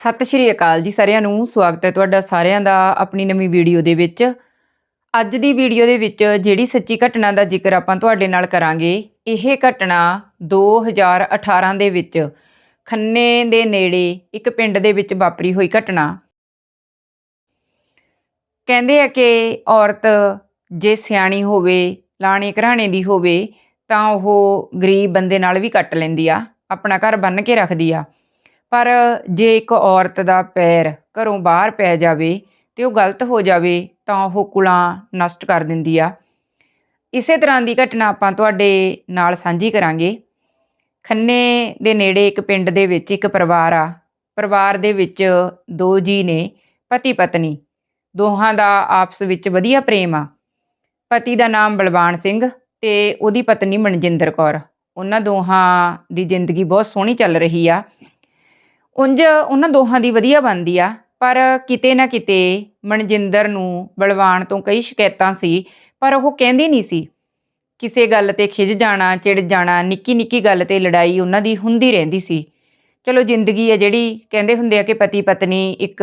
ਸਤਿ ਸ਼੍ਰੀ ਅਕਾਲ ਜੀ ਸਾਰਿਆਂ ਨੂੰ। ਸਵਾਗਤ ਹੈ ਤੁਹਾਡਾ ਸਾਰਿਆਂ ਦਾ ਆਪਣੀ ਨਵੀਂ ਵੀਡੀਓ ਦੇ ਵਿੱਚ। ਅੱਜ ਦੀ ਵੀਡੀਓ ਦੇ ਵਿੱਚ ਜਿਹੜੀ ਸੱਚੀ ਘਟਨਾ ਦਾ ਜ਼ਿਕਰ ਆਪਾਂ ਤੁਹਾਡੇ ਨਾਲ ਕਰਾਂਗੇ, ਇਹ ਘਟਨਾ 2018 ਦੇ ਵਿੱਚ ਖੰਨੇ ਦੇ ਨੇੜੇ ਇੱਕ ਪਿੰਡ ਦੇ ਵਿੱਚ ਵਾਪਰੀ ਹੋਈ ਘਟਨਾ। ਕਹਿੰਦੇ ਆ ਕਿ ਔਰਤ ਜੇ ਸਿਆਣੀ ਹੋਵੇ, ਲਾਣੇ ਘਰਾਣੇ ਦੀ ਹੋਵੇ, ਤਾਂ ਉਹ ਗਰੀਬ ਬੰਦੇ ਨਾਲ ਵੀ ਕੱਟ ਲੈਂਦੀ ਆ, ਆਪਣਾ ਘਰ ਬੰਨ ਕੇ ਰੱਖਦੀ ਆ। ਪਰ ਜੇ ਇੱਕ ਔਰਤ ਦਾ ਪੈਰ ਘਰੋਂ ਬਾਹਰ ਪੈ ਜਾਵੇ ਤੇ ਉਹ ਗਲਤ ਹੋ ਜਾਵੇ, ਤਾਂ ਉਹ ਕੁਲਾਂ ਨਸ਼ਟ ਕਰ ਦਿੰਦੀ ਆ। ਇਸੇ ਤਰ੍ਹਾਂ ਦੀ ਘਟਨਾ ਆਪਾਂ ਤੁਹਾਡੇ ਨਾਲ ਸਾਂਝੀ ਕਰਾਂਗੇ। ਖੰਨੇ ਦੇ ਨੇੜੇ ਇੱਕ ਪਿੰਡ ਦੇ ਵਿੱਚ ਇੱਕ ਪਰਿਵਾਰ ਆ। ਪਰਿਵਾਰ ਦੇ ਵਿੱਚ ਦੋ ਜੀ ਨੇ, ਪਤੀ ਪਤਨੀ। ਦੋਹਾਂ ਦਾ ਆਪਸ ਵਿੱਚ ਵਧੀਆ ਪ੍ਰੇਮ ਆ। ਪਤੀ ਦਾ ਨਾਮ ਬਲਵਾਨ ਸਿੰਘ ਤੇ ਉਹਦੀ ਪਤਨੀ ਮਨਜਿੰਦਰ ਕੌਰ। ਉਹਨਾਂ ਦੋਹਾਂ ਦੀ ਜ਼ਿੰਦਗੀ ਬਹੁਤ ਸੋਹਣੀ ਚੱਲ ਰਹੀ ਆ। ਉਂਝ ਉਹਨਾਂ ਦੋਹਾਂ ਦੀ ਵਧੀਆ ਬਣਦੀ ਆ, ਪਰ ਕਿਤੇ ਨਾ ਕਿਤੇ ਮਨਜਿੰਦਰ ਨੂੰ ਬਲਵਾਨ ਤੋਂ ਕਈ ਸ਼ਿਕਾਇਤਾਂ ਸੀ, ਪਰ ਉਹ ਕਹਿੰਦੀ ਨਹੀਂ ਸੀ। ਕਿਸੇ ਗੱਲ ਤੇ ਖਿਜ ਜਾਣਾ, ਚਿੜ ਜਾਣਾ, ਨਿੱਕੀ ਨਿੱਕੀ ਗੱਲ ਤੇ ਲੜਾਈ ਉਹਨਾਂ ਦੀ ਹੁੰਦੀ ਰਹਿੰਦੀ ਸੀ। ਚਲੋ ਜ਼ਿੰਦਗੀ ਹੈ ਜਿਹੜੀ, ਕਹਿੰਦੇ ਹੁੰਦੇ ਆ ਕਿ ਪਤੀ ਪਤਨੀ ਇੱਕ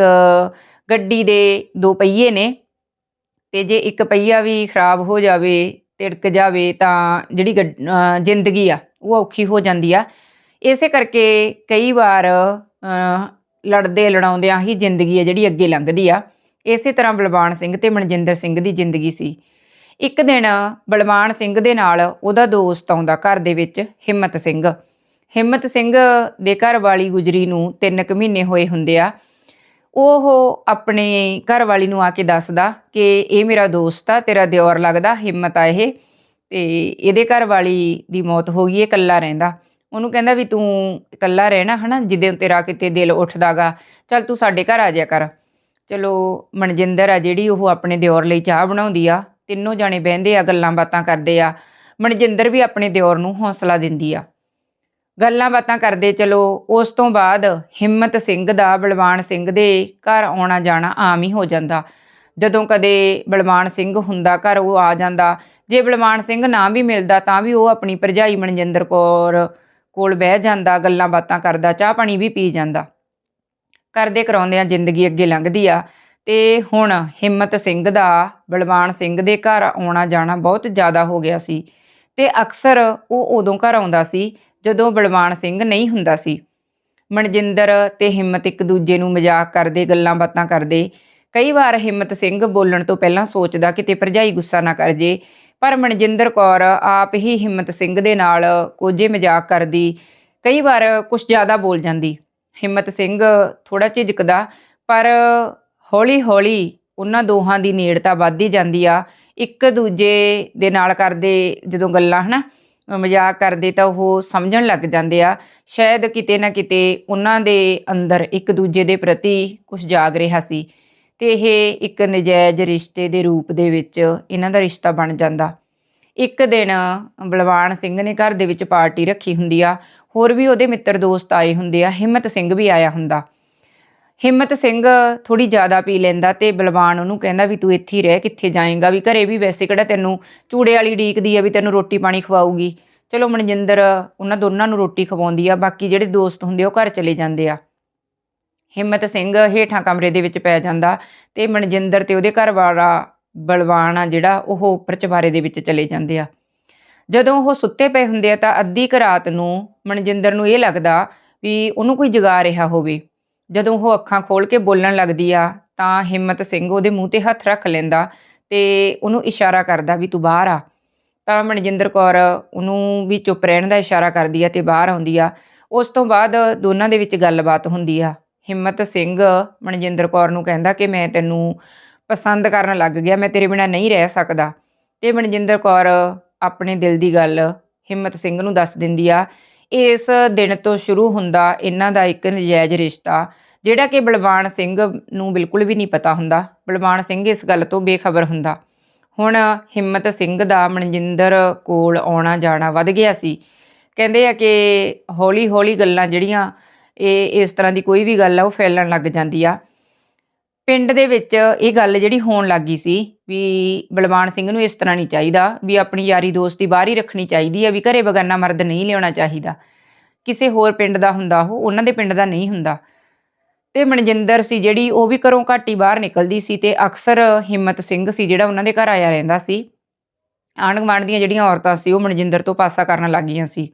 ਗੱਡੀ ਦੇ ਦੋ ਪਹੀਏ ਨੇ, ਤੇ ਜੇ ਇੱਕ ਪਹੀਆ ਵੀ ਖਰਾਬ ਹੋ ਜਾਵੇ, ਤਿੜਕ ਜਾਵੇ ਤਾਂ ਜਿਹੜੀ ਗੱਡ- ਜ਼ਿੰਦਗੀ ਆ, ਉਹ ਔਖੀ ਹੋ ਜਾਂਦੀ ਆ। ਇਸੇ ਕਰਕੇ ਕਈ ਵਾਰ ਲੜਦੇ ਲੜਾਉਂਦਿਆਂ ਹੀ ਜ਼ਿੰਦਗੀ ਹੈ ਜਿਹੜੀ ਅੱਗੇ ਲੰਘਦੀ ਆ। ਇਸੇ ਤਰ੍ਹਾਂ ਬਲਵਾਨ ਸਿੰਘ ਤੇ ਮਨਜਿੰਦਰ ਸਿੰਘ ਦੀ ਜ਼ਿੰਦਗੀ ਸੀ। ਇੱਕ ਦਿਨ ਬਲਵਾਨ ਸਿੰਘ ਦੇ ਨਾਲ ਉਹਦਾ ਦੋਸਤ ਆਉਂਦਾ ਘਰ ਦੇ ਵਿੱਚ, ਹਿੰਮਤ ਸਿੰਘ। ਹਿੰਮਤ ਸਿੰਘ ਦੇ ਘਰ ਵਾਲੀ ਗੁਜਰੀ ਨੂੰ 3 ਕੁ ਮਹੀਨੇ ਹੋਏ ਹੁੰਦੇ ਆ। ਉਹ ਆਪਣੇ ਘਰ ਵਾਲੀ ਨੂੰ ਆ ਕੇ ਦੱਸਦਾ ਕਿ ਇਹ ਮੇਰਾ ਦੋਸਤ ਆ, ਤੇਰਾ ਦਿਓਰ ਲੱਗਦਾ, ਹਿੰਮਤ ਆ ਇਹ। ਤੇ ਇਹਦੇ ਘਰ ਵਾਲੀ ਦੀ ਮੌਤ ਹੋ ਗਈ, ਇਹ ਇਕੱਲਾ ਰਹਿੰਦਾ। ਉਹਨੂੰ ਕਹਿੰਦਾ ਵੀ ਤੂੰ ਇਕੱਲਾ ਰਹਿਣਾ ਹਨਾ ਜਿੱਦੇ ਤੇਰਾ ਕਿਤੇ ਦਿਲ ਉੱਠਦਾਗਾ, ਚੱਲ ਤੂੰ ਸਾਡੇ ਘਰ ਆ ਜਾਇਆ ਕਰ। ਚਲੋ ਮਨਜਿੰਦਰ ਆ ਜਿਹੜੀ, ਉਹ ਆਪਣੇ ਦਿਓਰ ਲਈ ਚਾਹ ਬਣਾਉਂਦੀ ਆ, ਤਿੰਨੋਂ ਜਾਣੇ ਬਹਿੰਦੇ ਆ, ਗੱਲਾਂ ਬਾਤਾਂ ਕਰਦੇ ਆ। ਮਨਜਿੰਦਰ ਵੀ ਆਪਣੇ ਦਿਓਰ ਨੂੰ ਹੌਸਲਾ ਦਿੰਦੀ ਆ। ਗੱਲਾਂ ਬਾਤਾਂ ਕਰਦੇ, ਚਲੋ ਉਸ ਤੋਂ ਬਾਅਦ ਹਿੰਮਤ ਸਿੰਘ ਦਾ, ਬਲਵਾਨ ਸਿੰਘ ਦੇ ਘਰ ਆਉਣਾ ਜਾਣਾ ਆਮ ਹੀ ਹੋ ਜਾਂਦਾ। ਜਦੋਂ ਕਦੇ ਬਲਵਾਨ ਸਿੰਘ ਹੁੰਦਾ ਘਰ, ਉਹ ਆ ਜਾਂਦਾ। ਜੇ ਬਲਵਾਨ ਸਿੰਘ ਨਾ ਵੀ ਮਿਲਦਾ, ਤਾਂ ਵੀ ਉਹ ਆਪਣੀ ਭਰਜਾਈ ਮਨਜਿੰਦਰ ਕੌਰ ਕੋਲ ਬਹਿ ਜਾਂਦਾ, ਗੱਲਾਂ ਬਾਤਾਂ ਕਰਦਾ, ਚਾਹ ਪਾਣੀ ਵੀ ਪੀ ਜਾਂਦਾ। ਕਰਦੇ ਕਰਾਉਂਦਿਆਂ ਜ਼ਿੰਦਗੀ ਅੱਗੇ ਲੰਘਦੀ ਆ। ਤੇ ਹੁਣ ਹਿੰਮਤ ਸਿੰਘ ਦਾ, ਬਲਵਾਨ ਸਿੰਘ ਦੇ ਘਰ ਆਉਣਾ ਜਾਣਾ ਬਹੁਤ ਜ਼ਿਆਦਾ ਹੋ ਗਿਆ ਸੀ। ਤੇ ਅਕਸਰ ਉਹ ਉਦੋਂ ਘਰ ਆਉਂਦਾ ਸੀ, ਜਦੋਂ ਬਲਵਾਨ ਸਿੰਘ ਨਹੀਂ ਹੁੰਦਾ ਸੀ। ਮਨਜਿੰਦਰ ਤੇ ਹਿੰਮਤ ਇੱਕ ਦੂਜੇ ਨੂੰ ਮਜ਼ਾਕ ਕਰਦੇ, ਗੱਲਾਂ ਬਾਤਾਂ ਕਰਦੇ। ਕਈ ਵਾਰ ਹਿੰਮਤ ਸਿੰਘ ਬੋਲਣ ਤੋਂ ਪਹਿਲਾਂ ਸੋਚਦਾ ਕਿਤੇ ਭਰਜਾਈ ਗੁੱਸਾ ਨਾ ਕਰ ਜੇ। ਪਰ ਮਨਜਿੰਦਰ ਕੌਰ ਆਪ ਹੀ ਹਿੰਮਤ ਸਿੰਘ ਦੇ ਨਾਲ ਕੋਝੇ ਮਜ਼ਾਕ ਕਰਦੀ, ਕਈ ਵਾਰ ਕੁਝ ਜ਼ਿਆਦਾ ਬੋਲ ਜਾਂਦੀ। ਹਿੰਮਤ ਸਿੰਘ ਥੋੜਾ ਝਿਜਕਦਾ, ਪਰ ਹੌਲੀ-ਹੌਲੀ ਉਹਨਾਂ ਦੋਹਾਂ ਦੀ ਨੇੜਤਾ ਵੱਧਦੀ ਜਾਂਦੀ ਆ। ਇੱਕ ਦੂਜੇ ਦੇ ਨਾਲ ਕਰਦੇ ਜਦੋਂ ਗੱਲਾਂ, ਹਨਾ, ਮਜ਼ਾਕ ਕਰਦੇ ਤਾਂ ਉਹ ਸਮਝਣ ਲੱਗ ਜਾਂਦੇ ਆ। ਸ਼ਾਇਦ ਕਿਤੇ ਨਾ ਕਿਤੇ ਉਹਨਾਂ ਦੇ ਅੰਦਰ ਇੱਕ ਦੂਜੇ ਦੇ ਪ੍ਰਤੀ ਕੁਝ ਜਾਗ ਰਿਹਾ ਸੀ। ਤੇ ਇਹ ਇੱਕ ਨਜਾਇਜ਼ ਰਿਸ਼ਤੇ ਦੇ ਰੂਪ ਦੇ ਵਿੱਚ ਇਹਨਾਂ ਦਾ ਰਿਸ਼ਤਾ ਬਣ ਜਾਂਦਾ। ਇੱਕ ਦਿਨ ਬਲਵਾਨ ਸਿੰਘ ਨੇ ਘਰ ਦੇ ਵਿੱਚ ਪਾਰਟੀ ਰੱਖੀ ਹੁੰਦੀ ਆ, ਹੋਰ ਵੀ ਉਹਦੇ ਮਿੱਤਰ ਦੋਸਤ ਆਏ ਹੁੰਦੇ ਆ, ਹਿੰਮਤ ਸਿੰਘ ਵੀ ਆਇਆ ਹੁੰਦਾ। ਹਿੰਮਤ ਸਿੰਘ ਥੋੜੀ ਜ਼ਿਆਦਾ ਪੀ ਲੈਂਦਾ ਤੇ ਬਲਵਾਨ ਉਹਨੂੰ ਕਹਿੰਦਾ ਵੀ ਤੂੰ ਇੱਥੇ ਹੀ ਰਹਿ, ਕਿੱਥੇ ਜਾਏਂਗਾ? ਵੀ ਘਰੇ ਵੀ ਵੈਸੇ ਕਿਹੜਾ ਤੈਨੂੰ ਚੂੜੇ ਵਾਲੀ ਡੀਕਦੀ ਆ ਵੀ ਤੈਨੂੰ ਰੋਟੀ ਪਾਣੀ ਖਵਾਊਗੀ। ਚਲੋ ਮਨਜਿੰਦਰ, ਉਹਨਾਂ ਦੋਨਾਂ ਨੂੰ ਰੋਟੀ ਖਵਾਉਂਦੀ ਆ, ਬਾਕੀ ਜਿਹੜੇ ਦੋਸਤ ਹੁੰਦੇ ਆ ਉਹ ਘਰ ਚਲੇ ਜਾਂਦੇ ਆ। ਹਿੰਮਤ ਸਿੰਘ ਹੇਠਾਂ ਕਮਰੇ ਦੇ ਵਿੱਚ ਪੈ ਜਾਂਦਾ ਤੇ ਮਨਜਿੰਦਰ ਤੇ ਉਹਦੇ ਘਰ ਵਾਲਾ ਬਲਵਾਨ ਆ ਜਿਹੜਾ, ਉਹ ਉੱਪਰ ਚਵਾਰੇ ਦੇ ਵਿੱਚ ਚਲੇ ਜਾਂਦੇ ਆ। ਜਦੋਂ ਉਹ ਸੁੱਤੇ ਪਏ ਹੁੰਦੇ ਆ ਤਾਂ ਅੱਧੀ ਕੁ ਰਾਤ ਨੂੰ ਮਨਜਿੰਦਰ ਨੂੰ ਇਹ ਲੱਗਦਾ ਵੀ ਉਹਨੂੰ ਕੋਈ ਜਗਾ ਰਿਹਾ ਹੋਵੇ। ਜਦੋਂ ਉਹ ਅੱਖਾਂ ਖੋਲ ਕੇ ਬੋਲਣ ਲੱਗਦੀ ਆ ਤਾਂ ਹਿੰਮਤ ਸਿੰਘ ਉਹਦੇ ਮੂੰਹ ਤੇ ਹੱਥ ਰੱਖ ਲੈਂਦਾ ਤੇ ਉਹਨੂੰ ਇਸ਼ਾਰਾ ਕਰਦਾ ਵੀ ਤੂੰ ਬਾਹਰ ਆ। ਤਾਂ ਮਨਜਿੰਦਰ ਕੌਰ ਉਹਨੂੰ ਵੀ ਚੁੱਪ ਰਹਿਣ ਦਾ ਇਸ਼ਾਰਾ ਕਰਦੀ ਆ ਤੇ ਬਾਹਰ ਆਉਂਦੀ ਆ। ਉਸ ਤੋਂ ਬਾਅਦ ਦੋਨਾਂ ਦੇ ਵਿੱਚ ਗੱਲਬਾਤ ਹੁੰਦੀ ਆ। ਹਿੰਮਤ ਸਿੰਘ ਮਨਜਿੰਦਰ ਕੌਰ ਨੂੰ ਕਹਿੰਦਾ ਕਿ ਮੈਂ ਤੈਨੂੰ ਪਸੰਦ ਕਰਨ ਲੱਗ ਗਿਆ, ਮੈਂ ਤੇਰੇ ਬਿਨਾ ਨਹੀਂ ਰਹਿ ਸਕਦਾ। ਤੇ ਮਨਜਿੰਦਰ ਕੌਰ ਆਪਣੇ ਦਿਲ ਦੀ ਗੱਲ ਹਿੰਮਤ ਸਿੰਘ ਨੂੰ ਦੱਸ ਦਿੰਦੀ ਆ। ਇਸ ਦਿਨ ਤੋਂ ਸ਼ੁਰੂ ਹੁੰਦਾ ਇਹਨਾਂ ਦਾ ਇੱਕ ਨਜਾਇਜ਼ ਰਿਸ਼ਤਾ, ਜਿਹੜਾ ਕਿ ਬਲਵਾਨ ਸਿੰਘ ਨੂੰ ਬਿਲਕੁਲ ਵੀ ਨਹੀਂ ਪਤਾ ਹੁੰਦਾ। ਬਲਵਾਨ ਸਿੰਘ ਇਸ ਗੱਲ ਤੋਂ ਬੇਖਬਰ ਹੁੰਦਾ। ਹੁਣ ਹਿੰਮਤ ਸਿੰਘ ਦਾ ਮਨਜਿੰਦਰ ਕੋਲ ਆਉਣਾ ਜਾਣਾ ਵੱਧ ਗਿਆ ਸੀ। ਕਹਿੰਦੇ ਆ ਕਿ ਹੌਲੀ ਹੌਲੀ ਗੱਲਾਂ ਜਿਹੜੀਆਂ ਇਹ ਇਸ ਤਰ੍ਹਾਂ ਦੀ ਕੋਈ ਵੀ ਗੱਲ ਆ, ਉਹ ਫੈਲਣ ਲੱਗ ਜਾਂਦੀ ਆ। ਪਿੰਡ ਦੇ ਵਿੱਚ ਇਹ ਗੱਲ ਜਿਹੜੀ ਹੋਣ ਲੱਗੀ ਸੀ ਵੀ ਬਲਵਾਨ ਸਿੰਘ ਨੂੰ ਇਸ ਤਰ੍ਹਾਂ ਨਹੀਂ ਚਾਹੀਦਾ, ਵੀ ਆਪਣੀ ਯਾਰੀ ਦੋਸਤੀ ਬਾਹਰ ਹੀ ਰੱਖਣੀ ਚਾਹੀਦੀ ਆ, ਵੀ ਘਰੇ ਬਗਾਨਾ ਮਰਦ ਨਹੀਂ ਲਿਆਉਣਾ ਚਾਹੀਦਾ। ਕਿਸੇ ਹੋਰ ਪਿੰਡ ਦਾ ਹੁੰਦਾ ਉਹ, ਉਹਨਾਂ ਦੇ ਪਿੰਡ ਦਾ ਨਹੀਂ ਹੁੰਦਾ। ਤੇ ਮਨਜਿੰਦਰ ਸੀ ਜਿਹੜੀ, ਉਹ ਵੀ ਘਰੋਂ ਘੱਟ ਹੀ ਬਾਹਰ ਨਿਕਲਦੀ ਸੀ ਤੇ ਅਕਸਰ ਹਿੰਮਤ ਸਿੰਘ ਸੀ ਜਿਹੜਾ ਉਹਨਾਂ ਦੇ ਘਰ ਆਇਆ ਰਹਿੰਦਾ ਸੀ। ਆਂਢ ਗੁਆਂਢ ਦੀਆਂ ਜਿਹੜੀਆਂ ਔਰਤਾਂ ਸੀ, ਉਹ ਮਨਜਿੰਦਰ ਤੋਂ ਪਾਸਾ ਕਰਨ ਲੱਗ ਗਈਆਂ ਸੀ।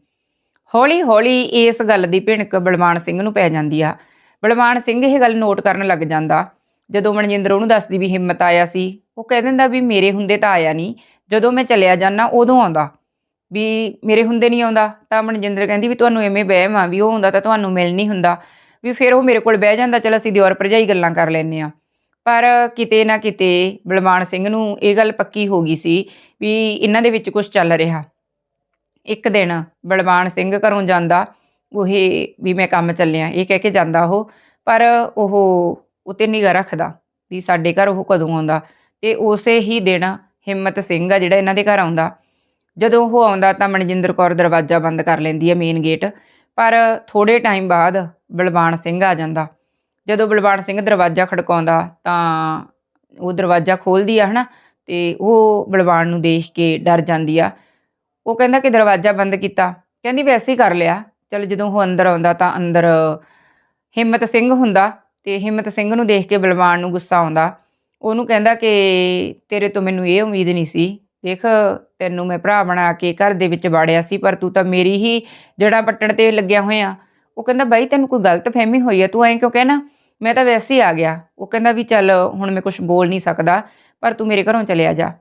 ਹੌਲੀ ਹੌਲੀ ਇਸ ਗੱਲ ਦੀ ਭਿਣਕ ਬਲਵਾਨ ਸਿੰਘ ਨੂੰ ਪੈ ਜਾਂਦੀ ਆ। ਬਲਵਾਨ ਸਿੰਘ ਇਹ ਗੱਲ ਨੋਟ ਕਰਨ ਲੱਗ ਜਾਂਦਾ। ਜਦੋਂ ਮਨਜਿੰਦਰ ਉਹਨੂੰ ਦੱਸਦੀ ਵੀ ਹਿੰਮਤ ਆਇਆ ਸੀ, ਉਹ ਕਹਿ ਦਿੰਦਾ ਵੀ ਮੇਰੇ ਹੁੰਦੇ ਤਾਂ ਆਇਆ ਨਹੀਂ ਜਦੋਂ ਮੈਂ ਚਲਿਆ ਜਾਂਦਾ ਉਦੋਂ ਆਉਂਦਾ। ਵੀ ਮੇਰੇ ਹੁੰਦੇ ਨਹੀਂ ਆਉਂਦਾ, ਤਾਂ ਮਨਜਿੰਦਰ ਕਹਿੰਦੀ ਵੀ ਤੁਹਾਨੂੰ ਐਵੇਂ ਵਹਿਮ ਆ, ਵੀ ਉਹ ਹੁੰਦਾ ਤਾਂ ਤੁਹਾਨੂੰ ਮਿਲ ਨਹੀਂ ਹੁੰਦਾ। ਵੀ ਫਿਰ ਉਹ ਮੇਰੇ ਕੋਲ ਬਹਿ ਜਾਂਦਾ, ਚਲ ਅਸੀਂ ਦਿਓਰ ਭਰਜਾਈ ਗੱਲਾਂ ਕਰ ਲੈਂਦੇ ਆ ਪਰ ਕਿਤੇ ਨਾ ਕਿਤੇ ਬਲਵਾਨ ਸਿੰਘ ਨੂੰ ਇਹ ਗੱਲ ਪੱਕੀ ਹੋ ਗਈ ਸੀ ਵੀ ਇਹਨਾਂ ਦੇ ਵਿੱਚ ਕੁਝ ਚੱਲ ਰਿਹਾ। ਇੱਕ ਦਿਨ ਬਲਵਾਨ ਸਿੰਘ ਘਰੋਂ ਜਾਂਦਾ, ਉਹ ਵੀ ਮੈਂ ਕੰਮ ਚੱਲਿਆ, ਇਹ ਕਹਿ ਕੇ ਜਾਂਦਾ ਉਹ, ਪਰ ਉਹ ਉਤੇ ਨਿਗਾ ਰੱਖਦਾ ਵੀ ਸਾਡੇ ਘਰ ਉਹ ਕਦੋਂ ਆਉਂਦਾ। ਤੇ ਉਸੇ ਹੀ ਦਿਨ ਹਿੰਮਤ ਸਿੰਘ ਆ ਜਿਹੜਾ ਇਹਨਾਂ ਦੇ ਘਰ ਆਉਂਦਾ, ਜਦੋਂ ਉਹ ਆਉਂਦਾ ਤਾਂ ਮਨਜਿੰਦਰ ਕੌਰ ਦਰਵਾਜ਼ਾ ਬੰਦ ਕਰ ਲੈਂਦੀ ਹੈ ਮੇਨ ਗੇਟ ਪਰ ਥੋੜੇ ਟਾਈਮ ਬਾਅਦ ਬਲਵਾਨ ਸਿੰਘ ਆ ਜਾਂਦਾ। ਜਦੋਂ ਬਲਵਾਨ ਸਿੰਘ ਦਰਵਾਜ਼ਾ ਖੜਕਾਉਂਦਾ ਤਾਂ ਉਹ ਦਰਵਾਜ਼ਾ ਖੋਲਦੀ ਆ ਹਨਾ, ਤੇ ਉਹ ਬਲਵਾਨ ਨੂੰ ਦੇਖ ਕੇ ਡਰ ਜਾਂਦੀ ਆ ਉਹ ਕਹਿੰਦਾ ਕਿ ਦਰਵਾਜ਼ਾ ਬੰਦ ਕੀਤਾ। ਕਹਿੰਦੀ ਵੈਸੇ ਹੀ ਕਰ ਲਿਆ। ਚਲ ਜਦੋਂ ਉਹ ਅੰਦਰ ਆਉਂਦਾ ਤਾਂ ਅੰਦਰ ਹਿੰਮਤ ਸਿੰਘ ਹੁੰਦਾ ਤੇ ਹਿੰਮਤ ਸਿੰਘ ਨੂੰ ਦੇਖ ਕੇ ਬਲਵਾਨ ਨੂੰ ਗੁੱਸਾ ਆਉਂਦਾ। ਉਹਨੂੰ ਕਹਿੰਦਾ ਕਿ ਤੇਰੇ ਤੋਂ ਮੈਨੂੰ ਇਹ ਉਮੀਦ ਨਹੀਂ ਸੀ। ਦੇਖ, ਤੈਨੂੰ ਮੈਂ ਭਰਾ ਬਣਾ ਕੇ ਘਰ ਦੇ ਵਿੱਚ ਬਾੜਿਆ ਸੀ, ਪਰ ਤੂੰ ਤਾਂ ਮੇਰੀ ਹੀ ਜੜਾਂ ਪੱਟਣ ਤੇ ਲੱਗਿਆ ਹੋਇਆ। ਉਹ ਕਹਿੰਦਾ, ਬਾਈ, ਤੈਨੂੰ ਕੋਈ ਗਲਤ ਫਹਿਮੀ ਹੋਈ ਆ? ਤੂੰ ਐਂ ਕਿਉਂ ਕਹਿਣਾ? ਮੈਂ ਤਾਂ ਵੈਸੇ ਹੀ ਆ ਗਿਆ। ਉਹ ਕਹਿੰਦਾ ਵੀ ਚੱਲ, ਹੁਣ ਮੈਂ ਕੁਝ ਬੋਲ ਨਹੀਂ ਸਕਦਾ, ਪਰ ਤੂੰ ਮੇਰੇ ਘਰੋਂ ਚਲਿਆ ਜਾ।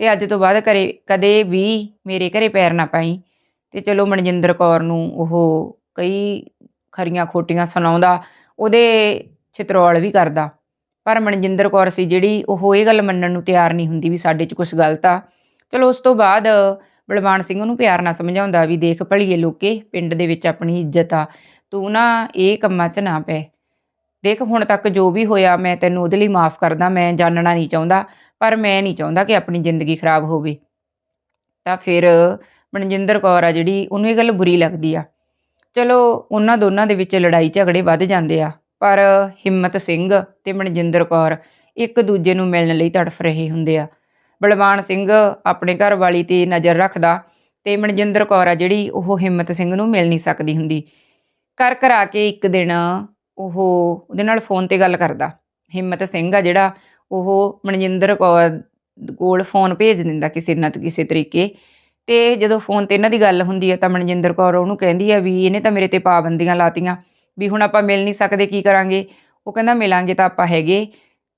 ਤੇ ਅੱਜ ਤੋਂ ਬਾਅਦ ਘਰੇ ਕਦੇ ਵੀ ਮੇਰੇ ਘਰੇ ਪੈਰ ਨਾ ਪਾਈ। ਤੇ ਚਲੋ ਮਨਜਿੰਦਰ ਕੌਰ ਨੂੰ ਉਹ ਕਈ ਖਰੀਆਂ ਖੋਟੀਆਂ ਸੁਣਾਉਂਦਾ, ਉਹਦੇ ਛਿਤਰੌਲ ਵੀ ਕਰਦਾ। ਪਰ ਮਨਜਿੰਦਰ ਕੌਰ ਸੀ ਜਿਹੜੀ ਉਹ ਇਹ ਗੱਲ ਮੰਨਣ ਨੂੰ ਤਿਆਰ ਨਹੀਂ ਹੁੰਦੀ ਵੀ ਸਾਡੇ 'ਚ ਕੁਝ ਗਲਤ ਆ। ਚਲੋ ਉਸ ਤੋਂ ਬਾਅਦ ਬਲਵਾਨ ਸਿੰਘ ਉਹਨੂੰ ਪਿਆਰ ਨਾਲ ਸਮਝਾਉਂਦਾ ਵੀ ਦੇਖ ਭਲੀਏ ਲੋਕੇ, ਪਿੰਡ ਦੇ ਵਿੱਚ ਆਪਣੀ ਇੱਜ਼ਤ ਆ, ਤੂੰ ਨਾ ਇਹ ਕੰਮਾਂ 'ਚ ਨਾ ਪੈ। ਦੇਖ ਹੁਣ ਤੱਕ ਜੋ ਵੀ ਹੋਇਆ, ਮੈਂ ਤੈਨੂੰ ਉਹਦੇ ਲਈ ਮਾਫ ਕਰਦਾ, ਮੈਂ ਜਾਣਨਾ ਨਹੀਂ ਚਾਹੁੰਦਾ। ਪਰ ਮੈਂ ਨਹੀਂ ਚਾਹੁੰਦਾ ਕਿ ਆਪਣੀ ਜ਼ਿੰਦਗੀ ਖਰਾਬ ਹੋਵੇ। ਤਾਂ ਫਿਰ ਮਨਜਿੰਦਰ ਕੌਰ ਆ ਜਿਹੜੀ, ਉਹਨੂੰ ਇਹ ਗੱਲ ਬੁਰੀ ਲੱਗਦੀ ਆ। ਚਲੋ, ਉਹਨਾਂ ਦੋਨਾਂ ਦੇ ਵਿੱਚ ਲੜਾਈ ਝਗੜੇ ਵੱਧ ਜਾਂਦੇ ਆ, ਪਰ ਹਿੰਮਤ ਸਿੰਘ ਤੇ ਮਨਜਿੰਦਰ ਕੌਰ ਇੱਕ ਦੂਜੇ ਨੂੰ ਮਿਲਣ ਲਈ ਤੜਫ ਰਹੇ ਹੁੰਦੇ ਆ। ਬਲਵਾਨ ਸਿੰਘ ਆਪਣੇ ਘਰ ਵਾਲੀ ਤੇ ਨਜ਼ਰ ਰੱਖਦਾ ਤੇ ਮਨਜਿੰਦਰ ਕੌਰ ਆ ਜਿਹੜੀ, ਉਹ ਹਿੰਮਤ ਸਿੰਘ ਨੂੰ ਮਿਲ ਨਹੀਂ ਸਕਦੀ ਹੁੰਦੀ। ਕਰ ਕਰਾ ਕੇ ਇੱਕ ਦਿਨ ਉਹ ਉਹਦੇ ਨਾਲ ਫੋਨ ਤੇ ਗੱਲ ਕਰਦਾ। ਹਿੰਮਤ ਸਿੰਘ ਆ ਜਿਹੜਾ ਉਹ ਮਨਜਿੰਦਰ ਕੌਰ ਕੋਲ ਫੋਨ ਭੇਜ ਦਿੰਦਾ ਕਿਸੇ ਨਾ ਕਿਸੇ ਤਰੀਕੇ। ਤੇ ਜਦੋਂ ਫੋਨ ਤੇ ਇਹਨਾਂ ਦੀ ਗੱਲ ਹੁੰਦੀ ਹੈ ਤਾਂ ਮਨਜਿੰਦਰ ਕੌਰ ਉਹਨੂੰ ਕਹਿੰਦੀ ਆ ਵੀ ਇਹਨੇ ਤਾਂ ਮੇਰੇ ਤੇ ਪਾਬੰਦੀਆਂ ਲਾਤੀਆਂ, ਵੀ ਹੁਣ ਆਪਾਂ ਮਿਲ ਨਹੀਂ ਸਕਦੇ, ਕੀ ਕਰਾਂਗੇ? ਉਹ ਕਹਿੰਦਾ, ਮਿਲਾਂਗੇ ਤਾਂ ਆਪਾਂ ਹੈਗੇ,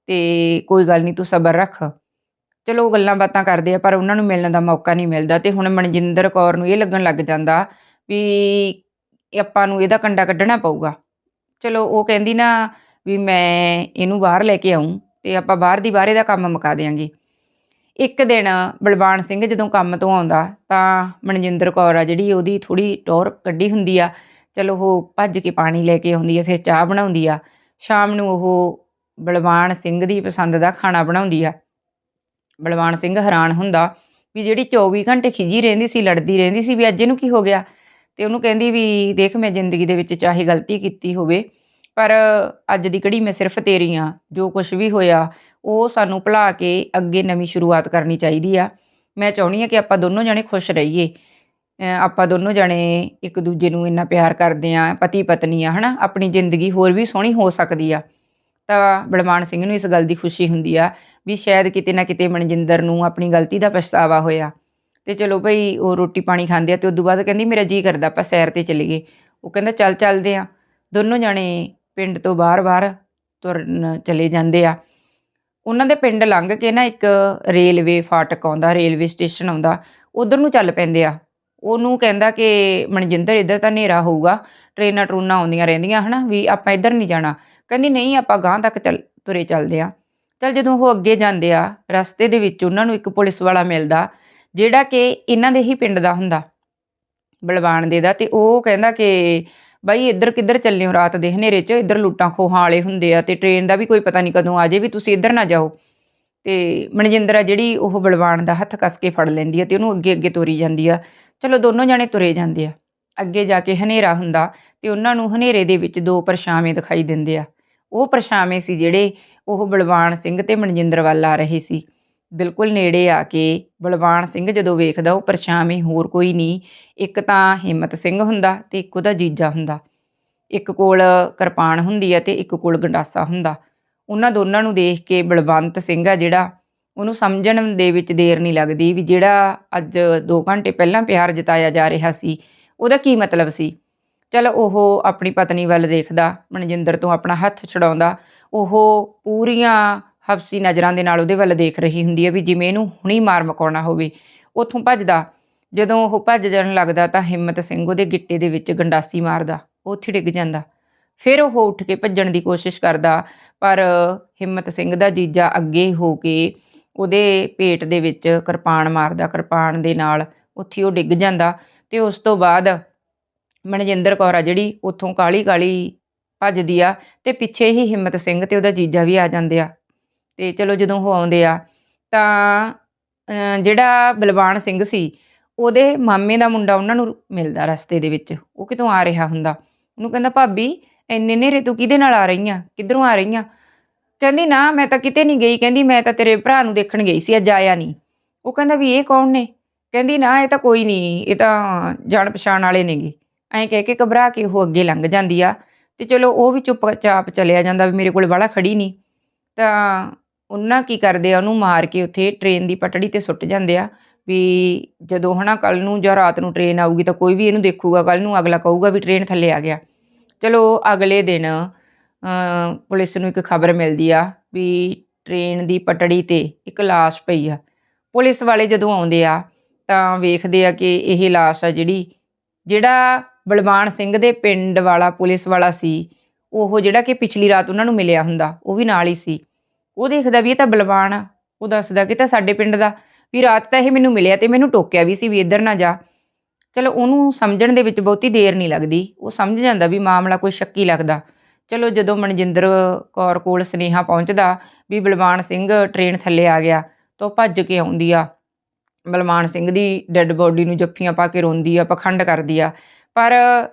ਤੇ ਕੋਈ ਗੱਲ ਨਹੀਂ, ਤੂੰ ਸਬਰ ਰੱਖ। ਚਲੋ ਉਹ ਗੱਲਾਂ ਬਾਤਾਂ ਕਰਦੇ ਆ, ਪਰ ਉਹਨਾਂ ਨੂੰ ਮਿਲਣ ਦਾ ਮੌਕਾ ਨਹੀਂ ਮਿਲਦਾ ਤੇ ਹੁਣ ਮਨਜਿੰਦਰ ਕੌਰ ਨੂੰ ਇਹ ਲੱਗਣ ਲੱਗ ਜਾਂਦਾ ਵੀ ਆਪਾਂ ਨੂੰ ਇਹਦਾ ਕੰਡਾ ਕੱਢਣਾ ਪਊਗਾ। ਚਲੋ ਉਹ ਕਹਿੰਦੀ ਨਾ ਵੀ ਮੈਂ ਇਹਨੂੰ ਬਾਹਰ ਲੈ ਕੇ ਆਉਂ ਤੇ ਆਪਾਂ ਬਾਹਰ ਦੀ ਬਾਹਰੇ ਦਾ ਕੰਮ ਮੁਕਾ ਦੇਾਂਗੇ ਇੱਕ ਦਿਨ ਬਲਵਾਨ ਸਿੰਘ ਜਦੋਂ ਕੰਮ ਤੋਂ ਆਉਂਦਾ, ਤਾਂ ਮਨਜਿੰਦਰ ਕੌਰ ਆ ਜਿਹੜੀ ਉਹਦੀ ਥੋੜੀ ਟੌਰ ਕੱਢੀ ਹੁੰਦੀ ਆ। ਚਲੋ ਉਹ ਭੱਜ ਕੇ ਪਾਣੀ ਲੈ ਕੇ ਆਉਂਦੀ ਆ, ਫਿਰ ਚਾਹ ਬਣਾਉਂਦੀ ਆ। ਸ਼ਾਮ ਨੂੰ ਉਹ ਬਲਵਾਨ ਸਿੰਘ ਦੀ ਪਸੰਦ ਦਾ ਖਾਣਾ ਬਣਾਉਂਦੀ ਆ। ਬਲਵਾਨ ਸਿੰਘ ਹੈਰਾਨ ਹੁੰਦਾ ਵੀ ਜਿਹੜੀ 24 ਘੰਟੇ ਖਿਜੀ ਰਹਿੰਦੀ ਸੀ, ਲੜਦੀ ਰਹਿੰਦੀ ਸੀ ਵੀ ਅੱਜ ਇਹਨੂੰ ਕੀ ਹੋ ਗਿਆ? ਤੇ ਉਹਨੂੰ ਕਹਿੰਦੀ ਵੀ ਦੇਖ ਮੈਂ ਜ਼ਿੰਦਗੀ ਦੇ ਵਿੱਚ ਚਾਹੇ ਗਲਤੀ ਕੀਤੀ ਹੋਵੇ ਪਰ ਅੱਜ ਦੀ ਘੜੀ ਮੈਂ ਸਿਰਫ ਤੇਰੀ ਆ ਜੋ ਕੁਝ ਵੀ ਹੋਇਆ, ਉਹ ਸਾਨੂੰ ਭੁਲਾ ਕੇ ਅੱਗੇ ਨਵੀਂ ਸ਼ੁਰੂਆਤ ਕਰਨੀ ਚਾਹੀਦੀ ਆ। ਮੈਂ ਚਾਹੁੰਦੀ ਆ ਕਿ ਆਪਾਂ ਦੋਨੋਂ ਜਣੇ ਖੁਸ਼ ਰਹੀਏ। ਆਪਾਂ ਦੋਨੋਂ ਜਣੇ ਇੱਕ ਦੂਜੇ ਨੂੰ ਇੰਨਾ ਪਿਆਰ ਕਰਦੇ ਆ ਪਤੀ ਪਤਨੀ ਆ, ਹਨਾ? ਆਪਣੀ ਜ਼ਿੰਦਗੀ ਹੋਰ ਵੀ ਸੋਹਣੀ ਹੋ ਸਕਦੀ ਆ। ਤਾਂ ਬਲਮਾਨ ਸਿੰਘ ਨੂੰ ਇਸ ਗੱਲ ਦੀ ਖੁਸ਼ੀ ਹੁੰਦੀ ਆ ਵੀ ਸ਼ਾਇਦ ਕਿਤੇ ਨਾ ਕਿਤੇ ਮਨਜਿੰਦਰ ਨੂੰ ਆਪਣੀ ਗਲਤੀ ਦਾ ਪਛਤਾਵਾ ਹੋਇਆ। ਤੇ ਚਲੋ ਭਈ ਉਹ ਰੋਟੀ ਪਾਣੀ ਖਾਂਦੇ ਆ ਤੇ ਉਦੋਂ ਬਾਅਦ ਕਹਿੰਦੀ, ਮੇਰਾ ਜੀ ਕਰਦਾ ਆਪਾਂ ਸੈਰ ਤੇ ਚੱਲੀਏ। ਉਹ ਕਹਿੰਦਾ, ਚੱਲ ਚੱਲਦੇ ਆ ਦੋਨੋਂ ਜਣੇ ਪਿੰਡ ਤੋਂ ਬਾਹਰ-ਬਾਹਰ ਤੁਰਨ ਚਲੇ ਜਾਂਦੇ ਆ। ਉਹਨਾਂ ਦੇ ਪਿੰਡ ਲੰਘ ਕੇ ਨਾ ਇੱਕ ਰੇਲਵੇ ਫਾਟਕ ਆਉਂਦਾ, ਰੇਲਵੇ ਸਟੇਸ਼ਨ ਆਉਂਦਾ, ਉਧਰ ਨੂੰ ਚੱਲ ਪੈਂਦੇ ਆ। ਉਹਨੂੰ ਕਹਿੰਦਾ ਕਿ, ਮਨਜਿੰਦਰ, ਇੱਧਰ ਤਾਂ ਹਨੇਰਾ ਹੋਊਗਾ, ਟ੍ਰੇਨਾਂ ਟਰੂਨਾਂ ਆਉਂਦੀਆਂ ਰਹਿੰਦੀਆਂ, ਹਨਾ, ਵੀ ਆਪਾਂ ਇੱਧਰ ਨਹੀਂ ਜਾਣਾ। ਕਹਿੰਦੀ, ਨਹੀਂ, ਆਪਾਂ ਗਾਂ ਤੱਕ ਚੱਲ, ਤੁਰੇ ਚੱਲਦੇ ਆ। ਚੱਲ ਜਦੋਂ ਉਹ ਅੱਗੇ ਜਾਂਦੇ ਆ, ਰਸਤੇ ਦੇ ਵਿੱਚ ਉਹਨਾਂ ਨੂੰ ਇੱਕ ਪੁਲਿਸ ਵਾਲਾ ਮਿਲਦਾ, ਜਿਹੜਾ ਕਿ ਇਹਨਾਂ ਦੇ ਹੀ ਪਿੰਡ ਦਾ ਹੁੰਦਾ, ਬਲਵਾਨ ਦੇ ਦਾ, ਤੇ ਉਹ ਕਹਿੰਦਾ ਕਿ ਬਾਈ, ਇੱਧਰ ਕਿੱਧਰ ਚੱਲੇ ਹੋ ਰਾਤ ਦੇ ਹਨੇਰੇ 'ਚ? ਇੱਧਰ ਲੁੱਟਾਂ ਖੋਹਾਂ ਵਾਲੇ ਹੁੰਦੇ ਆ ਤੇ ਟ੍ਰੇਨ ਦਾ ਵੀ ਕੋਈ ਪਤਾ ਨਹੀਂ ਕਦੋਂ ਆ ਜੇ ਵੀ ਤੁਸੀਂ ਇੱਧਰ ਨਾ ਜਾਓ। ਤੇ ਮਨਜਿੰਦਰ ਆ ਜਿਹੜੀ ਉਹ ਬਲਵਾਨ ਦਾ ਹੱਥ ਕੱਸ ਕੇ ਫੜ ਲੈਂਦੀ ਆ ਤੇ ਉਹਨੂੰ ਅੱਗੇ ਅੱਗੇ ਤੋਰੀ ਜਾਂਦੀ ਆ। ਚਲੋ ਦੋਨੋਂ ਜਾਣੇ ਤੁਰੇ ਜਾਂਦੇ ਆ। ਅੱਗੇ ਜਾ ਕੇ ਹਨੇਰਾ ਹੁੰਦਾ ਤੇ ਉਹਨਾਂ ਨੂੰ ਹਨੇਰੇ ਦੇ ਵਿੱਚ ਦੋ ਪਰਛਾਵੇਂ ਦਿਖਾਈ ਦਿੰਦੇ ਆ। ਉਹ ਪਰਛਾਵੇਂ ਸੀ ਜਿਹੜੇ ਉਹ ਬਲਵਾਨ ਸਿੰਘ ਤੇ ਮਨਜਿੰਦਰ ਵੱਲ ਆ ਰਹੇ ਸੀ। ਬਿਲਕੁਲ ਨੇੜੇ ਆ ਕੇ ਬਲਵਾਨ ਸਿੰਘ ਜਦੋਂ ਵੇਖਦਾ ਉਹ ਪਰਛਾਵੇਂ ਹੋਰ ਕੋਈ ਨਹੀਂ। ਇੱਕ ਤਾਂ ਹਿੰਮਤ ਸਿੰਘ ਹੁੰਦਾ ਤੇ ਇੱਕ ਉਹਦਾ ਜੀਜਾ ਹੁੰਦਾ। ਇੱਕ ਕੋਲ ਕਿਰਪਾਨ ਹੁੰਦੀ ਆ ਤੇ ਇੱਕ ਕੋਲ ਗੰਡਾਸਾ ਹੁੰਦਾ। ਉਹਨਾਂ ਦੋਨਾਂ ਨੂੰ ਦੇਖ ਕੇ ਬਲਵੰਤ ਸਿੰਘ ਆ ਜਿਹੜਾ, ਉਹਨੂੰ ਸਮਝਣ ਦੇ ਵਿੱਚ ਦੇਰ ਨਹੀਂ ਲੱਗਦੀ ਵੀ ਜਿਹੜਾ ਅੱਜ 2 ਘੰਟੇ ਪਹਿਲਾਂ ਪਿਆਰ ਜਤਾਇਆ ਜਾ ਰਿਹਾ ਸੀ, ਉਹਦਾ ਕੀ ਮਤਲਬ ਸੀ? ਚਲ ਉਹ ਆਪਣੀ ਪਤਨੀ ਵੱਲ ਦੇਖਦਾ, ਮਨਜਿੰਦਰ ਤੋਂ ਆਪਣਾ ਹੱਥ ਛਡਾਉਂਦਾ, ਉਹ ਪੂਰੀਆਂ ਹਫਸੀ ਨਜ਼ਰਾਂ ਦੇ ਨਾਲ ਉਹਦੇ ਵੱਲ ਦੇਖ ਰਹੀ ਹੁੰਦੀ ਹੈ ਵੀ ਜਿਵੇਂ ਇਹਨੂੰ ਹੁਣੀ ਮਾਰ ਮਕਾਉਣਾ ਹੋਵੇ। ਉੱਥੋਂ ਭੱਜਦਾ। ਜਦੋਂ ਉਹ ਭੱਜ ਜਾਣ ਲੱਗਦਾ ਤਾਂ ਹਿੰਮਤ ਸਿੰਘ ਉਹਦੇ ਗਿੱਟੇ ਦੇ ਵਿੱਚ ਗੰਡਾਸੀ ਮਾਰਦਾ। ਉਹ ਉੱਥੇ ਡਿੱਗ ਜਾਂਦਾ। ਫਿਰ ਉਹ ਉੱਠ ਕੇ ਭੱਜਣ ਦੀ ਕੋਸ਼ਿਸ਼ ਕਰਦਾ, ਪਰ ਹਿੰਮਤ ਸਿੰਘ ਦਾ ਜੀਜਾ ਅੱਗੇ ਹੋ ਕੇ ਉਹਦੇ ਪੇਟ ਦੇ ਵਿੱਚ ਕਿਰਪਾਨ ਮਾਰਦਾ। ਕਿਰਪਾਨ ਦੇ ਨਾਲ ਉੱਥੇ ਉਹ ਡਿੱਗ ਜਾਂਦਾ ਤੇ ਉਸ ਤੋਂ ਬਾਅਦ ਮਨਜਿੰਦਰ ਕੌਰ ਆ ਜਿਹੜੀ ਉੱਥੋਂ ਕਾਲੀ ਕਾਲੀ ਭੱਜਦੀ ਆ ਤੇ ਪਿੱਛੇ ਹੀ ਹਿੰਮਤ ਸਿੰਘ ਤੇ ਉਹਦਾ ਜੀਜਾ ਵੀ ਆ ਜਾਂਦੇ ਆ। ਤੇ ਚਲੋ ਜਦੋਂ ਉਹ ਆਉਂਦੇ ਆ, ਤਾਂ ਜਿਹੜਾ ਬਲਵਾਨ ਸਿੰਘ ਸੀ, ਉਹਦੇ ਮਾਮੇ ਦਾ ਮੁੰਡਾ ਉਹਨਾਂ ਨੂੰ ਮਿਲਦਾ ਰਸਤੇ ਦੇ ਵਿੱਚ, ਉਹ ਕਿਤੋਂ ਆ ਰਿਹਾ ਹੁੰਦਾ। ਉਹਨੂੰ ਕਹਿੰਦਾ, ਭਾਬੀ, ਇੰਨੇ ਨੇਰੇ ਤੂੰ ਕਿਹਦੇ ਨਾਲ ਆ ਰਹੀ ਆ ਕਿੱਧਰੋਂ ਆ ਰਹੀ ਆ ਕਹਿੰਦੀ, ਨਾ, ਮੈਂ ਤਾਂ ਕਿਤੇ ਨਹੀਂ ਗਈ। ਕਹਿੰਦੀ, ਮੈਂ ਤਾਂ ਤੇਰੇ ਭਰਾ ਨੂੰ ਦੇਖਣ ਗਈ ਸੀ, ਅੱਜ ਆਇਆ ਨਹੀਂ। ਉਹ ਕਹਿੰਦਾ, ਵੀ ਇਹ ਕੌਣ ਨੇ? ਕਹਿੰਦੀ, ਨਾ, ਇਹ ਤਾਂ ਕੋਈ ਨਹੀਂ, ਇਹ ਤਾਂ ਜਾਣ ਪਛਾਣ ਵਾਲੇ ਨੇਗੇ। ਐਂ ਕਹਿ ਕੇ ਘਬਰਾ ਕੇ ਉਹ ਅੱਗੇ ਲੰਘ ਜਾਂਦੀ ਆ, ਤੇ ਚਲੋ ਉਹ ਵੀ ਚੁੱਪਚਾਪ ਚਲਿਆ ਜਾਂਦਾ ਵੀ ਮੇਰੇ ਕੋਲ ਬਾਹਲਾ ਖੜੀ ਨਹੀਂ। ਤਾਂ ਉਹਨਾਂ ਕੀ ਕਰਦੇ ਆ, ਉਹਨੂੰ ਮਾਰ ਕੇ ਉੱਥੇ ਟ੍ਰੇਨ ਦੀ ਪਟੜੀ ਤੇ ਸੁੱਟ ਜਾਂਦੇ ਆ ਵੀ ਜਦੋਂ ਹਨਾ ਕੱਲ ਨੂੰ ਜਾਂ ਰਾਤ ਨੂੰ ਟ੍ਰੇਨ ਆਊਗੀ ਤਾਂ ਕੋਈ ਵੀ ਇਹਨੂੰ ਦੇਖੂਗਾ ਕੱਲ ਨੂੰ ਅਗਲਾ ਕਹੂਗਾ ਵੀ ਟ੍ਰੇਨ ਥੱਲੇ ਆ ਗਿਆ। ਚਲੋ ਅਗਲੇ ਦਿਨ ਪੁਲਿਸ ਨੂੰ ਇੱਕ ਖਬਰ ਮਿਲਦੀ ਆ ਵੀ ਟ੍ਰੇਨ ਦੀ ਪਟੜੀ ਤੇ ਇੱਕ ਲਾਸ਼ ਪਈ ਆ। ਪੁਲਿਸ ਵਾਲੇ ਜਦੋਂ ਆਉਂਦੇ ਆ ਤਾਂ ਵੇਖਦੇ ਆ ਕਿ ਇਹ ਲਾਸ਼ ਆ ਜਿਹੜੀ, ਜਿਹੜਾ ਬਲਵਾਨ ਸਿੰਘ ਦੇ ਪਿੰਡ ਵਾਲਾ ਪੁਲਿਸ ਵਾਲਾ ਸੀ, ਉਹ ਜਿਹੜਾ ਕਿ ਪਿਛਲੀ ਰਾਤ ਉਹਨਾਂ ਨੂੰ ਮਿਲਿਆ ਹੁੰਦਾ, ਉਹ ਵੀ ਨਾਲ ਹੀ ਸੀ। ਉਹ ਦੇਖਦਾ ਵੀ ਇਹ ਤਾਂ ਬਲਵਾਨ ਆ। ਉਹ ਦੱਸਦਾ ਕਿ ਤਾਂ ਸਾਡੇ ਪਿੰਡ ਦਾ। ਵੀ ਰਾਤ ਤਾਂ ਇਹ ਮੈਨੂੰ ਮਿਲਿਆ ਤੇ ਮੈਨੂੰ ਟੋਕਿਆ ਵੀ ਸੀ ਵੀ ਇੱਧਰ ਨਾ ਜਾ। ਚਲੋ ਉਹਨੂੰ ਸਮਝਣ ਦੇ ਵਿੱਚ ਬਹੁਤੀ ਦੇਰ ਨਹੀਂ ਲੱਗਦੀ। ਉਹ ਸਮਝ ਜਾਂਦਾ ਵੀ ਮਾਮਲਾ ਕੋਈ ਸ਼ੱਕੀ ਲੱਗਦਾ। ਚਲੋ ਜਦੋਂ ਮਨਜਿੰਦਰ ਕੌਰ ਕੋਲ ਸੁਨੇਹਾ ਪਹੁੰਚਦਾ ਵੀ ਬਲਵਾਨ ਸਿੰਘ ਟ੍ਰੇਨ ਥੱਲੇ ਆ ਗਿਆ, ਤਾਂ ਉਹ ਭੱਜ ਕੇ ਆਉਂਦੀ ਆ। ਬਲਵਾਨ ਸਿੰਘ ਦੀ ਡੈੱਡ ਬੋਡੀ ਨੂੰ ਜੱਫੀਆਂ ਪਾ ਕੇ ਰੋਂਦੀ ਆ, ਪਖੰਡ ਕਰਦੀ ਆ। ਪਰ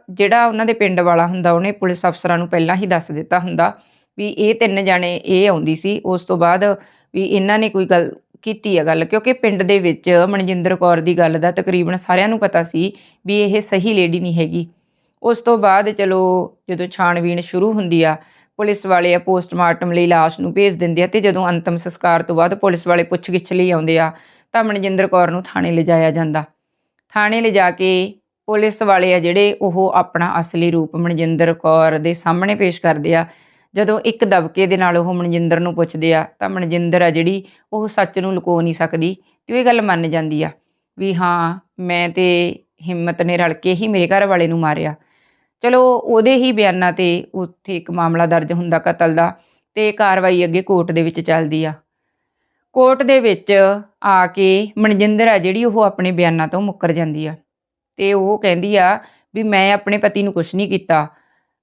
ਜਿਹੜਾ ਉਹਨਾਂ ਦੇ ਪਿੰਡ ਵਾਲਾ ਹੁੰਦਾ, ਉਹਨੇ ਪੁਲਿਸ ਅਫਸਰਾਂ ਨੂੰ ਪਹਿਲਾਂ ਹੀ ਦੱਸ ਦਿੱਤਾ ਹੁੰਦਾ ਵੀ ਇਹ ਤਿੰਨ ਜਾਣੇ ਇਹ ਆਉਂਦੀ ਸੀ, ਉਸ ਤੋਂ ਬਾਅਦ ਵੀ ਇਹਨਾਂ ਨੇ ਕੋਈ ਗੱਲ ਕੀਤੀ ਹੈ ਗੱਲ, ਕਿਉਂਕਿ ਪਿੰਡ ਦੇ ਵਿੱਚ ਮਨਜਿੰਦਰ ਕੌਰ ਦੀ ਗੱਲ ਦਾ ਤਕਰੀਬਨ ਸਾਰਿਆਂ ਨੂੰ ਪਤਾ ਸੀ ਵੀ ਇਹ ਸਹੀ ਲੇਡੀ ਨਹੀਂ ਹੈਗੀ। ਉਸ ਤੋਂ ਬਾਅਦ ਚਲੋ ਜਦੋਂ ਛਾਣਬੀਣ ਸ਼ੁਰੂ ਹੁੰਦੀ ਆ, ਪੁਲਿਸ ਵਾਲੇ ਆ ਪੋਸਟਮਾਰਟਮ ਲਈ ਲਾਸ਼ ਨੂੰ ਭੇਜ ਦਿੰਦੇ ਆ ਤੇ ਜਦੋਂ ਅੰਤਮ ਸੰਸਕਾਰ ਤੋਂ ਬਾਅਦ ਪੁਲਿਸ ਵਾਲੇ ਪੁੱਛਗਿੱਛ ਲਈ ਆਉਂਦੇ ਆ, ਤਾਂ ਮਨਜਿੰਦਰ ਕੌਰ ਨੂੰ ਥਾਣੇ ਲਿਜਾਇਆ ਜਾਂਦਾ। ਥਾਣੇ ਲਿਜਾ ਕੇ ਪੁਲਿਸ ਵਾਲੇ ਆ ਜਿਹੜੇ ਉਹ ਆਪਣਾ ਅਸਲੀ ਰੂਪ ਮਨਜਿੰਦਰ ਕੌਰ ਦੇ ਸਾਹਮਣੇ ਪੇਸ਼ ਕਰਦੇ ਆ ਜਦੋਂ ਇੱਕ ਦਬਕੇ ਦੇ ਨਾਲ ਉਹ ਮਨਜਿੰਦਰ ਨੂੰ ਪੁੱਛਦੇ ਆ, ਤਾਂ ਮਨਜਿੰਦਰ ਆ ਜਿਹੜੀ, ਉਹ ਸੱਚ ਨੂੰ ਲੁਕੋ ਨਹੀਂ ਸਕਦੀ ਤੇ ਉਹ ਇਹ ਗੱਲ ਮੰਨ ਜਾਂਦੀ ਆ ਵੀ ਹਾਂ, ਮੈਂ ਤੇ ਹਿੰਮਤ ਨੇ ਰਲ ਕੇ ਹੀ ਮੇਰੇ ਘਰ ਵਾਲੇ ਨੂੰ ਮਾਰਿਆ। ਚਲੋ, ਉਹਦੇ ਹੀ ਬਿਆਨਾਂ ਤੇ ਉੱਥੇ ਇੱਕ ਮਾਮਲਾ ਦਰਜ ਹੁੰਦਾ ਕਤਲ ਦਾ ਤੇ ਕਾਰਵਾਈ ਅੱਗੇ ਕੋਰਟ ਦੇ ਵਿੱਚ ਚੱਲਦੀ ਆ। ਕੋਰਟ ਦੇ ਵਿੱਚ ਆ ਕੇ ਮਨਜਿੰਦਰ ਆ ਜਿਹੜੀ, ਉਹ ਆਪਣੇ ਬਿਆਨਾਂ ਤੋਂ ਮੁੱਕਰ ਜਾਂਦੀ ਆ ਤੇ ਉਹ ਕਹਿੰਦੀ ਆ ਵੀ ਮੈਂ ਆਪਣੇ ਪਤੀ ਨੂੰ ਕੁਝ ਨਹੀਂ ਕੀਤਾ।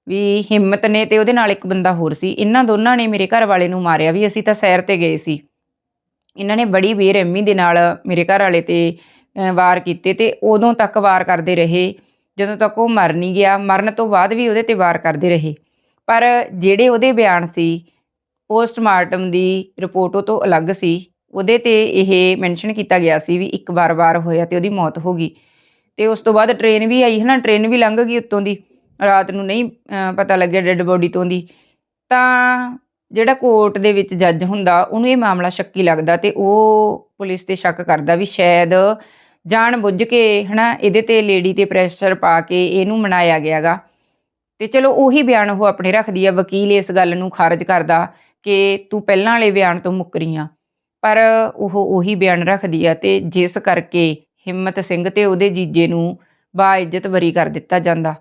ਵੀ ਹਿੰਮਤ ਨੇ ਤੇ ਉਹਦੇ ਨਾਲ ਇੱਕ ਬੰਦਾ ਹੋਰ ਸੀ। ਇਹਨਾਂ ਦੋਨਾਂ ਨੇ ਮੇਰੇ ਘਰ ਵਾਲੇ ਨੂੰ ਮਾਰਿਆ ਵੀ ਅਸੀਂ ਤਾਂ ਸੈਰ ਤੇ ਗਏ ਸੀ। ਇਹਨਾਂ ਨੇ ਬੜੀ ਬੇਰਹਿਮੀ ਦੇ ਨਾਲ ਮੇਰੇ ਘਰ ਵਾਲੇ ਤੇ ਵਾਰ ਕੀਤੇ ਤੇ ਉਦੋਂ ਤੱਕ ਵਾਰ ਕਰਦੇ ਰਹੇ। ਜਦੋਂ ਤੱਕ ਉਹ ਮਰ ਨਹੀਂ ਗਿਆ, ਮਰਨ ਤੋਂ ਬਾਅਦ ਵੀ ਉਹਦੇ ਤੇ ਵਾਰ ਕਰਦੇ ਰਹੇ। ਪਰ ਜਿਹੜੇ ਉਹਦੇ ਬਿਆਨ ਸੀ, ਪੋਸਟਮਾਰਟਮ ਦੀ ਰਿਪੋਰਟ ਉਹ ਤੋਂ ਅਲੱਗ ਸੀ। ਉਹਦੇ ਤੇ ਇਹ ਮੈਂਸ਼ਨ ਕੀਤਾ ਗਿਆ ਸੀ ਵੀ ਇੱਕ ਵਾਰ ਵਾਰ ਹੋਇਆ ਤੇ ਉਹਦੀ ਮੌਤ ਹੋ ਗਈ। ਤੇ ਉਸ ਤੋਂ ਬਾਅਦ ਟ੍ਰੇਨ ਵੀ ਆਈ ਹੈ ਨਾ ਟ੍ਰੇਨ ਵੀ ਲੰਘ ਗਈ ਉੱਤੋਂ ਦੀ। ਰਾਤ ਨੂੰ ਨਹੀਂ ਪਤਾ ਲੱਗਿਆ ਡੈੱਡ ਬੋਡੀ ਤੋਂ ਦੀ, ਤਾਂ ਜਿਹੜਾ ਕੋਰਟ ਦੇ ਵਿੱਚ ਜੱਜ ਹੁੰਦਾ, ਉਹਨੂੰ ਇਹ ਮਾਮਲਾ ਸ਼ੱਕੀ ਲੱਗਦਾ ਤੇ ਉਹ ਪੁਲਿਸ ਤੇ ਸ਼ੱਕ ਕਰਦਾ ਵੀ ਸ਼ਾਇਦ ਜਾਣ ਬੁੱਝ ਕੇ, ਹਨਾ, ਇਹਦੇ ਤੇ ਲੇਡੀ ਤੇ ਪ੍ਰੈਸ਼ਰ ਪਾ ਕੇ ਇਹਨੂੰ ਮਨਾਇਆ ਗਿਆਗਾ। ਤੇ ਚਲੋ ਉਹੀ ਬਿਆਨ ਉਹ ਆਪਣੇ ਰੱਖਦੀ ਆ, ਵਕੀਲ ਇਸ ਗੱਲ ਨੂੰ ਖਾਰਜ ਕਰਦਾ ਕਿ ਤੂੰ ਪਹਿਲਾਂ ਵਾਲੇ ਬਿਆਨ ਤੋਂ ਮੁੱਕਰੀ ਆ। ਪਰ ਉਹ ਉਹੀ ਬਿਆਨ ਰੱਖਦੀ ਆ ਤੇ ਜਿਸ ਕਰਕੇ ਹਿੰਮਤ ਸਿੰਘ ਤੇ ਉਹਦੇ ਜੀਜੇ ਨੂੰ ਬਾ ਇੱਜ਼ਤ ਬਰੀ ਕਰ ਦਿੱਤਾ ਜਾਂਦਾ।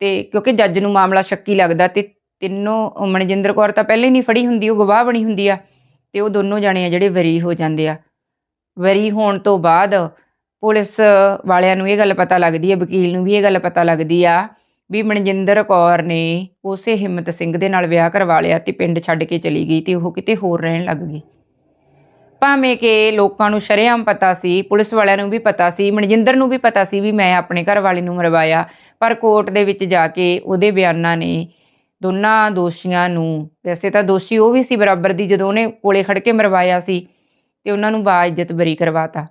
ਤੇ ਕਿਉਂਕਿ ਜੱਜ ਨੂੰ ਮਾਮਲਾ ਸ਼ੱਕੀ ਲੱਗਦਾ ਤੇ ਤਿੰਨੋਂ ਮਨਜਿੰਦਰ ਕੌਰ ਤਾਂ ਪਹਿਲਾਂ ਹੀ ਨਹੀਂ ਫੜੀ ਹੁੰਦੀ, ਉਹ ਗਵਾਹ ਬਣੀ ਹੁੰਦੀ ਆ ਤੇ ਉਹ ਦੋਨੋਂ ਜਾਣੇ ਆ ਜਿਹੜੇ ਵਰੀ ਹੋ ਜਾਂਦੇ ਆ। ਵਰੀ ਹੋਣ ਤੋਂ ਬਾਅਦ ਪੁਲਿਸ ਵਾਲਿਆਂ ਨੂੰ ਇਹ ਗੱਲ ਪਤਾ ਲੱਗਦੀ ਹੈ ਵਕੀਲ ਨੂੰ ਵੀ ਇਹ ਗੱਲ ਪਤਾ ਲੱਗਦੀ ਆ ਵੀ ਮਨਜਿੰਦਰ ਕੌਰ ਨੇ ਉਸੇ ਹਿੰਮਤ ਸਿੰਘ ਦੇ ਨਾਲ ਵਿਆਹ ਕਰਵਾ ਲਿਆ ਤੇ ਪਿੰਡ ਛੱਡ ਕੇ ਚਲੀ ਗਈ ਤੇ ਉਹ ਕਿਤੇ ਹੋਰ ਰਹਿਣ ਲੱਗ ਗਈ। ਭਾਵੇਂ ਕਿ ਲੋਕਾਂ ਨੂੰ ਸ਼ਰੇਆਮ ਪਤਾ ਸੀ, ਪੁਲਿਸ ਵਾਲਿਆਂ ਨੂੰ ਵੀ ਪਤਾ ਸੀ, ਮਨਜਿੰਦਰ ਨੂੰ ਵੀ ਪਤਾ ਸੀ ਵੀ ਮੈਂ ਆਪਣੇ ਘਰ ਵਾਲੇ ਨੂੰ ਮਰਵਾਇਆ ਪਰ ਕੋਰਟ ਦੇ ਵਿੱਚ ਜਾ ਕੇ ਉਹਦੇ ਬਿਆਨਾਂ ਨੇ ਦੋਨਾਂ ਦੋਸ਼ੀਆਂ ਨੂੰ, ਵੈਸੇ ਤਾਂ ਦੋਸ਼ੀ ਉਹ ਵੀ ਸੀ ਬਰਾਬਰ ਦੀ, ਜਦੋਂ ਉਹਨੇ ਕੋਲੇ ਖੜ ਕੇ ਮਰਵਾਇਆ ਸੀ ਤੇ ਉਹਨਾਂ ਨੂੰ ਬਾਇੱਜ਼ਤ ਬਰੀ ਕਰਵਾਤਾ।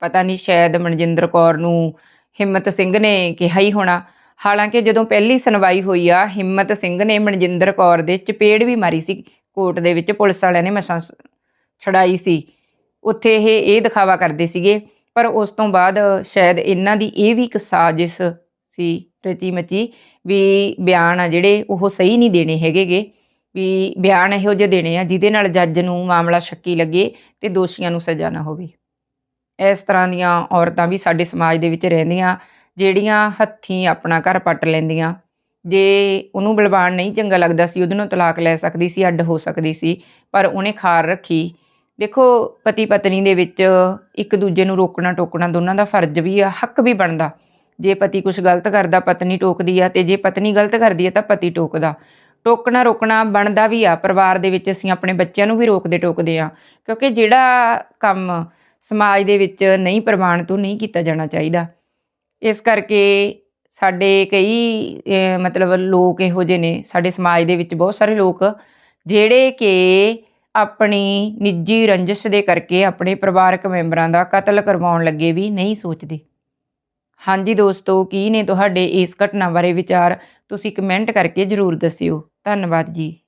ਪਤਾ ਨਹੀਂ ਸ਼ਾਇਦ ਮਨਜਿੰਦਰ ਕੌਰ ਨੂੰ ਹਿੰਮਤ ਸਿੰਘ ਨੇ ਕਿਹਾ ਹੀ ਹੋਣਾ। ਹਾਲਾਂਕਿ ਜਦੋਂ ਪਹਿਲੀ ਸੁਣਵਾਈ ਹੋਈ ਆ, ਹਿੰਮਤ ਸਿੰਘ ਨੇ ਮਨਜਿੰਦਰ ਕੌਰ ਦੇ ਚਪੇੜ ਵੀ ਮਾਰੀ ਸੀ। ਕੋਰਟ ਦੇ ਵਿੱਚ ਪੁਲਿਸ ਵਾਲਿਆਂ ਨੇ ਮਸਾਂ ਸ- ਛੜਾਈ ਸੀ। ਉੱਥੇ ਇਹ ਇਹ ਦਿਖਾਵਾ ਕਰਦੇ ਸੀਗੇ। ਪਰ ਉਸ ਤੋਂ ਬਾਅਦ ਸ਼ਾਇਦ ਇਹਨਾਂ ਦੀ ਇਹ ਵੀ ਇੱਕ ਸਾਜ਼ਿਸ਼ ਸੀ, ਰਚੀ ਮਚੀ, ਵੀ ਬਿਆਨ ਆ ਜਿਹੜੇ ਉਹ ਸਹੀ ਨਹੀਂ ਦੇਣੇ ਹੈਗੇਗੇ। ਵੀ ਬਿਆਨ ਇਹੋ ਜਿਹੇ ਦੇਣੇ ਆ ਜਿਹਦੇ ਨਾਲ ਜੱਜ ਨੂੰ ਮਾਮਲਾ ਸ਼ੱਕੀ ਲੱਗੇ ਤੇ ਦੋਸ਼ੀਆਂ ਨੂੰ ਸਜ਼ਾ ਨਾ ਹੋਵੇ। ਇਸ ਤਰ੍ਹਾਂ ਦੀਆਂ ਔਰਤਾਂ ਵੀ ਸਾਡੇ ਸਮਾਜ ਦੇ ਵਿੱਚ ਰਹਿੰਦੀਆਂ, ਜਿਹੜੀਆਂ ਹੱਥੀਂ ਆਪਣਾ ਘਰ ਪੱਟ ਲੈਂਦੀਆਂ। ਜੇ ਉਹਨੂੰ ਬਲਵਾਨ ਨਹੀਂ ਚੰਗਾ ਲੱਗਦਾ ਸੀ, ਉਹਦੇ ਨਾਲ ਤਲਾਕ ਲੈ ਸਕਦੀ ਸੀ, ਅੱਡ ਹੋ ਸਕਦੀ ਸੀ, ਪਰ ਉਹਨੇ ਖਾਰ ਰੱਖੀ। ਦੇਖੋ ਪਤੀ ਪਤਨੀ ਦੇ ਵਿੱਚ ਇੱਕ ਦੂਜੇ ਨੂੰ ਰੋਕਣਾ ਟੋਕਣਾ ਦੋਨਾਂ ਦਾ ਫਰਜ਼ ਵੀ ਆ, ਹੱਕ ਵੀ ਬਣਦਾ। ਜੇ ਪਤੀ ਕੁਝ ਗਲਤ ਕਰਦਾ, ਪਤਨੀ ਟੋਕਦੀ ਆ, ਤੇ ਜੇ ਪਤਨੀ ਗਲਤ ਕਰਦੀ ਆ, ਤਾਂ ਪਤੀ ਟੋਕਦਾ। ਟੋਕਣਾ ਰੋਕਣਾ ਬਣਦਾ ਵੀ ਆ, ਪਰਿਵਾਰ ਦੇ ਵਿੱਚ ਅਸੀਂ ਆਪਣੇ ਬੱਚਿਆਂ ਨੂੰ ਵੀ ਰੋਕਦੇ ਟੋਕਦੇ ਆ, ਕਿਉਂਕਿ ਜਿਹੜਾ ਕੰਮ ਸਮਾਜ ਦੇ ਵਿੱਚ ਨਹੀਂ ਪ੍ਰਵਾਨ ਤੋਂ ਨਹੀਂ ਕੀਤਾ ਜਾਣਾ ਚਾਹੀਦਾ। ਇਸ ਕਰਕੇ ਸਾਡੇ ਕਈ ਮਤਲਬ ਲੋਕ ਇਹੋ ਜਿਹੇ ਨੇ, ਸਾਡੇ ਸਮਾਜ ਦੇ ਵਿੱਚ ਬਹੁਤ ਸਾਰੇ ਲੋਕ, ਜਿਹੜੇ ਕਿ ਆਪਣੀ ਨਿੱਜੀ ਰੰਜਿਸ਼ ਦੇ ਕਰਕੇ ਆਪਣੇ ਪਰਿਵਾਰਕ ਮੈਂਬਰਾਂ ਦਾ ਕਤਲ ਕਰਵਾਉਣ ਲੱਗੇ ਵੀ ਨਹੀਂ ਸੋਚਦੇ। ਹਾਂਜੀ ਦੋਸਤੋ, ਕੀ ਨੇ ਤੁਹਾਡੇ ਇਸ ਘਟਨਾ ਬਾਰੇ ਵਿਚਾਰ? ਤੁਸੀਂ ਕਮੈਂਟ ਕਰਕੇ ਜਰੂਰ ਦੱਸਿਓ। ਧੰਨਵਾਦ ਜੀ।